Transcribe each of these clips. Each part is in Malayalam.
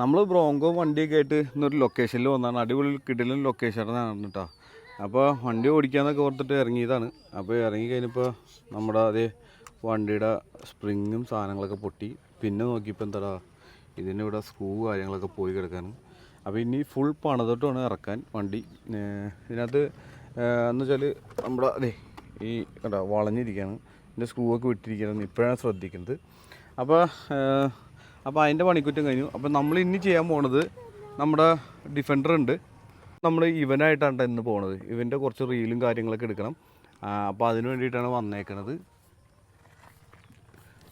നമ്മൾ ബ്രോങ്കോ വണ്ടിയൊക്കെ ആയിട്ട് ഇന്നൊരു ലൊക്കേഷനിൽ വന്നതാണ് അടിപൊളി കിടിലും ലൊക്കേഷനാണ് കേട്ടോ അപ്പോൾ വണ്ടി ഓടിക്കാന്നൊക്കെ ഓർത്തിട്ട് ഇറങ്ങിയതാണ്. അപ്പോൾ ഇറങ്ങി കഴിഞ്ഞപ്പോൾ നമ്മുടെ അതേ വണ്ടിയുടെ സ്പ്രിങ്ങും സാധനങ്ങളൊക്കെ പൊട്ടി. പിന്നെ നോക്കിയപ്പോൾ എന്താടാ ഇതിനിവിടെ സ്ക്രൂ കാര്യങ്ങളൊക്കെ പോയി കിടക്കാൻ അപ്പോൾ ഇനി ഫുൾ പണിതൊട്ടാണ് ഇറക്കാൻ വണ്ടി. ഇതിനകത്ത് എന്ന് വെച്ചാൽ നമ്മുടെ അതെ ഈ കണ്ടോ വളഞ്ഞിരിക്കുകയാണ് ഇതിന്റെ സ്ക്രൂ ഒക്കെ വിട്ടിരിക്കുകയാണ് ഇപ്പോഴാണ് ശ്രദ്ധിക്കുന്നത്. അപ്പോൾ അപ്പോൾ അതിന്റെ പണിക്കുറ്റം കഴിഞ്ഞു. അപ്പോൾ നമ്മൾ ഇനി ചെയ്യാൻ പോണത് നമ്മുടെ ഡിഫൻഡർ ഉണ്ട്. നമ്മൾ ഇവനായിട്ടാണ് ഇന്ന് പോണത്. ഇവന്റെ കുറച്ച് റീലും കാര്യങ്ങളൊക്കെ എടുക്കണം. അപ്പോൾ അതിന് വേണ്ടിയിട്ടാണ് വന്നേക്കണത്.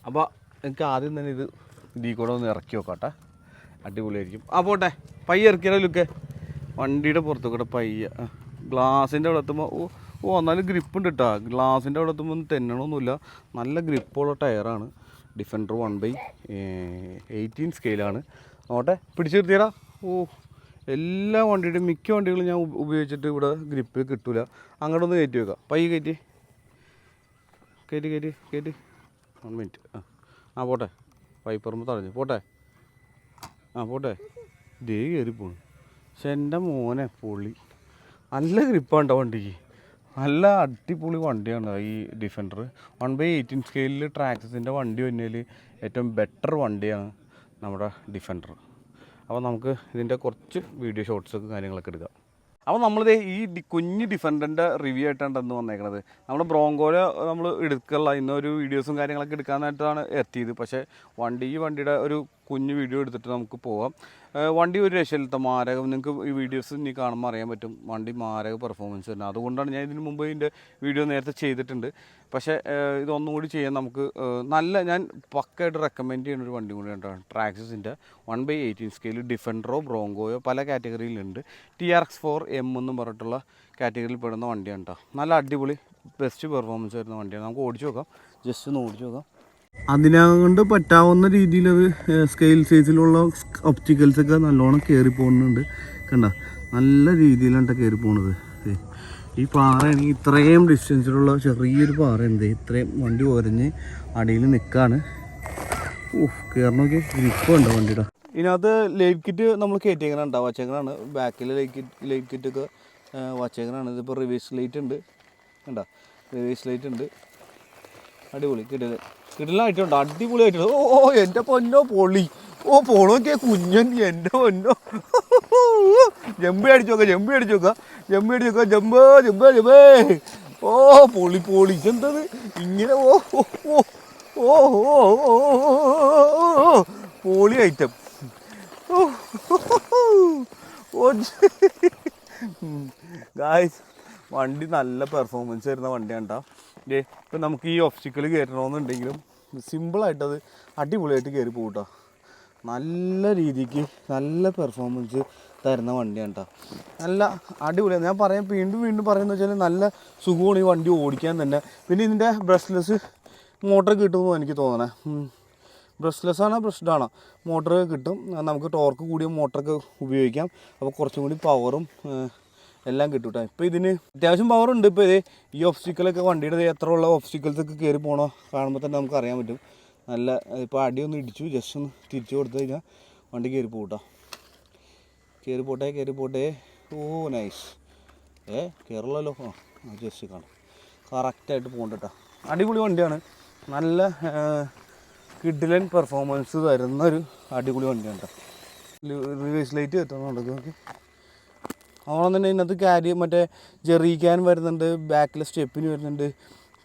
അപ്പോൾ എനിക്ക് ആദ്യം തന്നെ ഇത് ഇതിൽ കൂടെ ഒന്ന് ഇറക്കി നോക്കാട്ടെ. അടിപൊളിയായിരിക്കും. ആ പോട്ടെ. പയ്യ ഇറക്കിയാലോ ലുക്ക്. വണ്ടിയുടെ പുറത്തു കൂടെ പയ്യ ഗ്ലാസിന്റെ അവിടെ എത്തുമ്പോൾ ഓ ഓ എന്നാലും ഗ്രിപ്പ് ഉണ്ട് കേട്ടോ ഗ്ലാസിന്റെ അവിടെ എത്തുമ്പോൾ തെന്നണമൊന്നുമില്ല നല്ല ഗ്രിപ്പുള്ള ടയറാണ്. ഡിഫൻഡർ വൺ ബൈ എയ്റ്റീൻ സ്കെയിലാണ്. നോട്ടെ പിടിച്ചു നിർത്തിയടാ. ഓ എല്ലാ വണ്ടിയുടെയും മിക്ക വണ്ടികളും ഞാൻ ഉപയോഗിച്ചിട്ട് ഇവിടെ ഗ്രിപ്പിൽ കിട്ടൂല. അങ്ങോട്ടൊന്ന് കയറ്റി വെക്കാം. പയ്യെ കയറ്റി. കയറ്റി കയറ്റി കയറ്റി. വൺ മിനിറ്റ് ആ ആ പോട്ടെ. പൈപ്പറുമ്പോൾ തടഞ്ഞു. പോട്ടെ. ആ പോട്ടെ. ദേ കയറി പക്ഷെ എന്റെ മോനെ പൊളി. നല്ല ഗ്രിപ്പാണ്ടോ വണ്ടിക്ക്. നല്ല അടിപൊളി വണ്ടിയാണ് ഈ ഡിഫൻഡർ വൺ ബൈ എയ്റ്റീൻ സ്കെയിലിൽ ട്രാക്സിന്റെ വണ്ടി വന്നതിൽ ഏറ്റവും ബെറ്റർ വണ്ടിയാണ് നമ്മുടെ ഡിഫൻഡർ അപ്പോൾ നമുക്ക് ഇതിന്റെ കുറച്ച് വീഡിയോ ഷോർട്സൊക്കെ കാര്യങ്ങളൊക്കെ എടുക്കാം. അപ്പോൾ നമ്മളിത് ഈ കുഞ്ഞ് ഡിഫൻഡറിന്റെ റിവ്യൂ ആയിട്ടാണ് എന്ന് വന്നേക്കുന്നത് നമ്മുടെ ബ്രോങ്കോൽ നമ്മൾ എടുക്കുള്ള ഇന്നൊരു വീഡിയോസും കാര്യങ്ങളൊക്കെ എടുക്കാനായിട്ടാണ് എത്തിയത്. പക്ഷേ വണ്ടി ഈ വണ്ടിയുടെ ഒരു കുഞ്ഞ് വീഡിയോ എടുത്തിട്ട് നമുക്ക് പോവാം. വണ്ടി ഒരു രക്ഷയിലത്തെ മാരകം. നിങ്ങൾക്ക് ഈ വീഡിയോസ് ഇനി കാണുമ്പോൾ അറിയാൻ പറ്റും. വണ്ടി മാരക പെർഫോമൻസ് തന്നെ. അതുകൊണ്ടാണ് ഞാൻ ഇതിന് മുമ്പ് ഇതിന്റെ വീഡിയോ നേരത്തെ ചെയ്തിട്ടുണ്ട്. പക്ഷേ ഇതൊന്നും കൂടി ചെയ്യാൻ നമുക്ക് നല്ല ഞാൻ പക്കായിട്ട് റെക്കമെൻഡ് ചെയ്യുന്ന ഒരു വണ്ടി കൂടി ഉണ്ടാവും ട്രാക്സിന്റെ വൺ ബൈ എയ്റ്റീൻ സ്കെയിൽ ഡിഫൻഡറോ ബ്രോങ്കോയോ പല കാറ്റഗറിയിലുണ്ട് T R X four M എന്നും പറഞ്ഞിട്ടുള്ള കാറ്റഗറിയിൽ പെടുന്ന വണ്ടിയാണ് കേട്ടോ നല്ല അടിപൊളി ബെസ്റ്റ് പെർഫോമൻസ് വരുന്ന വണ്ടിയാണ്. നമുക്ക് ഓടിച്ചു നോക്കാം. ജസ്റ്റ് ഒന്ന് ഓടിച്ചു നോക്കാം. അതിനകൊണ്ട് പറ്റാവുന്ന രീതിയിൽ അത് സ്കെയിൽ സൈസിലുള്ള ഒപ്റ്റിക്കൽസ് ഒക്കെ നല്ലോണം കയറി പോകുന്നുണ്ട് കണ്ട നല്ല രീതിയിലാണ് കയറി പോണത്. ഈ പാറയാണെങ്കിൽ ഇത്രയും ഡിസ്റ്റൻസിലുള്ള ചെറിയൊരു പാറയുണ്ട് ഇത്രയും വണ്ടി ഒരഞ്ഞ് അടിയിൽ നിൽക്കാണ് ഓഹ് ഗ്രിപ്പ് ഉണ്ടോ വണ്ടിയുടെ. ഇതിനകത്ത് ലൈറ്റ് കിറ്റ് നമ്മൾ കയറ്റിയേക്കണം ഉണ്ടാവും വച്ചേക്കണാണ് ബാക്കിൽ ലൈറ്റ് കിറ്റ് ലൈറ്റ് കിറ്റൊക്കെ വച്ചേക്കണാണ് ഇതിപ്പോൾ റിവേഴ്സ് ലൈറ്റ് ഉണ്ട് കണ്ടോ റിവേഴ്സ് ലൈറ്റ് ഉണ്ട് അടിപൊളി കിടില കിടിലായിട്ടുണ്ട് അടിപൊളിയായിട്ടുണ്ട് ഓ ഓ, എന്റെ പൊന്നോ പൊളി ഓ പോണോക്കെ കുഞ്ഞൻ എന്റെ പൊന്നോ ജമ്പി അടിച്ചു നോക്കാം ജമ്പി അടിച്ചു നോക്കാം ജമ്പി അടിച്ചു നോക്കാം ജമ്പ് ജമ്പ് ജമ്പേ ഓ പൊളി പൊളി എന്തത് ഇങ്ങനെ ഓ ഓ ഓ ഓ ഓ ഓ പൊളി ഐറ്റം ഓ ഓ ഗായ്സ് വണ്ടി നല്ല പെർഫോമൻസ് വരുന്ന വണ്ടിയാണ് കേട്ടോ ഇപ്പം നമുക്ക് ഈ ഒബ്സ്റ്റിക്കൽ കയറ്റണമെന്നുണ്ടെങ്കിലും സിമ്പിളായിട്ടത് അടിപൊളിയായിട്ട് കയറി പോകും കേട്ടോ നല്ല രീതിക്ക് നല്ല പെർഫോമൻസ് തരുന്ന വണ്ടിയാണ് കേട്ടോ നല്ല അടിപൊളിയാണ് ഞാൻ പറയാം വീണ്ടും വീണ്ടും പറയുന്നത് വെച്ചാൽ നല്ല സുഖമാണ് ഈ വണ്ടി ഓടിക്കാൻ തന്നെ. പിന്നെ ഇതിന്റെ ബ്രഷ്ലെസ് മോട്ടർ കിട്ടുമെന്ന് എനിക്ക് തോന്നണേ. ബ്രഷ്ലെസ് ആണോ ബ്രഷ്ഡ് ആണോ മോട്ടർ കിട്ടും. നമുക്ക് ടോർക്ക് കൂടിയ മോട്ടറൊക്കെ ഉപയോഗിക്കാം. അപ്പോൾ കുറച്ചും കൂടി പവറും എല്ലാം കിട്ടും കേട്ടോ ഇപ്പോൾ ഇതിന് അത്യാവശ്യം പവർ ഉണ്ട് ഇപ്പോൾ ഇത് ഈ ഒബ്സ്റ്റിക്കലൊക്കെ വണ്ടിയുടെ എത്ര ഉള്ള ഓഫ്സ്റ്റിക്കൽസ് ഒക്കെ കയറി പോകണോ കാണുമ്പോൾ തന്നെ നമുക്ക് അറിയാൻ പറ്റും. നല്ല ഇപ്പോൾ അടിയൊന്ന് ഇടിച്ചു. ജസ്റ്റ് ഒന്ന് തിരിച്ചു കൊടുത്തു കഴിഞ്ഞാൽ വണ്ടി കയറി പോകട്ടോ കേട്ടോ കയറി പോട്ടെ കയറി പോട്ടെ. Oh nice. ഏ കയറുള്ളല്ലോ ആ ജസ്റ്റ് കാണാം. കറക്റ്റായിട്ട് പോകണ്ട കേട്ടോ അടിപൊളി വണ്ടിയാണ്. നല്ല കിഡിലൻ പെർഫോമൻസ് തരുന്ന ഒരു അടിപൊളി വണ്ടിയാണ് കേട്ടോ. റിവേഴ്സ് ലൈറ്റ് എത്തുന്നുണ്ട് നോക്കി. അതോളം തന്നെ ഇതിനകത്ത് ക്യാരി മറ്റേ ജെറിക്കാൻ വരുന്നുണ്ട് ബാക്കിലെ സ്റ്റെപ്പിന് വരുന്നുണ്ട്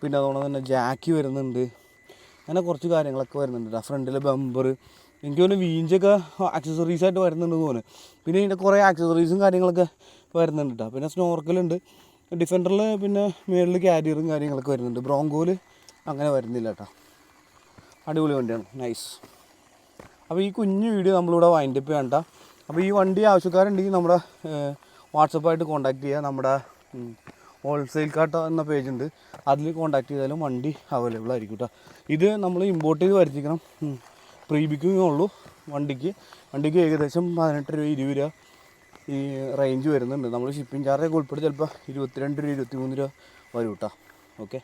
പിന്നെ അതുകൊണ്ട് തന്നെ ജാക്കി വരുന്നുണ്ട്. അങ്ങനെ കുറച്ച് കാര്യങ്ങളൊക്കെ വരുന്നുണ്ട് ഫ്രണ്ടിലെ ബമ്പർ എനിക്ക് തോന്നുന്നു വീഞ്ചൊക്കെ ആക്സസറീസ് ആയിട്ട് വരുന്നുണ്ട് തോന്നുന്നു. പിന്നെ ഇതിന്റെ കുറേ ആക്സസറീസും കാര്യങ്ങളൊക്കെ വരുന്നുണ്ട് കേട്ടോ. പിന്നെ സ്നോർക്കലുണ്ട് ഡിഫൻഡറിൽ പിന്നെ മേളിൽ ക്യാരിയറും കാര്യങ്ങളൊക്കെ വരുന്നുണ്ട്. ബ്രോങ്കോയിൽ അങ്ങനെ വരുന്നില്ല കേട്ടോ. അടിപൊളി വണ്ടിയാണ്. നൈസ് അപ്പോൾ ഈ കുഞ്ഞു വീഡിയോ നമ്മളിവിടെ വൈൻഡപ്പ് ചെയ്യണ്ട അപ്പോൾ ഈ വണ്ടി ആവശ്യക്കാരുണ്ടെങ്കിൽ നമ്മുടെ വാട്സപ്പായിട്ട് കോൺടാക്ട് ചെയ്യുക നമ്മുടെ ഹോൾസെയിൽ കാട്ട എന്ന പേജ് ഉണ്ട്. അതിൽ കോൺടാക്ട് ചെയ്താലും വണ്ടി അവൈലബിൾ ആയിരിക്കും കേട്ടോ ഇത് നമ്മൾ ഇമ്പോർട്ട് ചെയ്ത് വരുത്തിക്കണം. പ്രീ ഉള്ളൂ വണ്ടിക്ക്. വണ്ടിക്ക് ഏകദേശം പതിനെട്ട് രൂപ ഇരുപത് രൂപ ഈ റേഞ്ച് വരുന്നുണ്ട്. നമ്മൾ ഷിപ്പിംഗ് ചാർജൊക്കെ ഉൾപ്പെടെ ചിലപ്പോൾ ഇരുപത്തിരണ്ട് രൂപ ഇരുപത്തി മൂന്ന് രൂപ വരും കേട്ടോ ഓക്കെ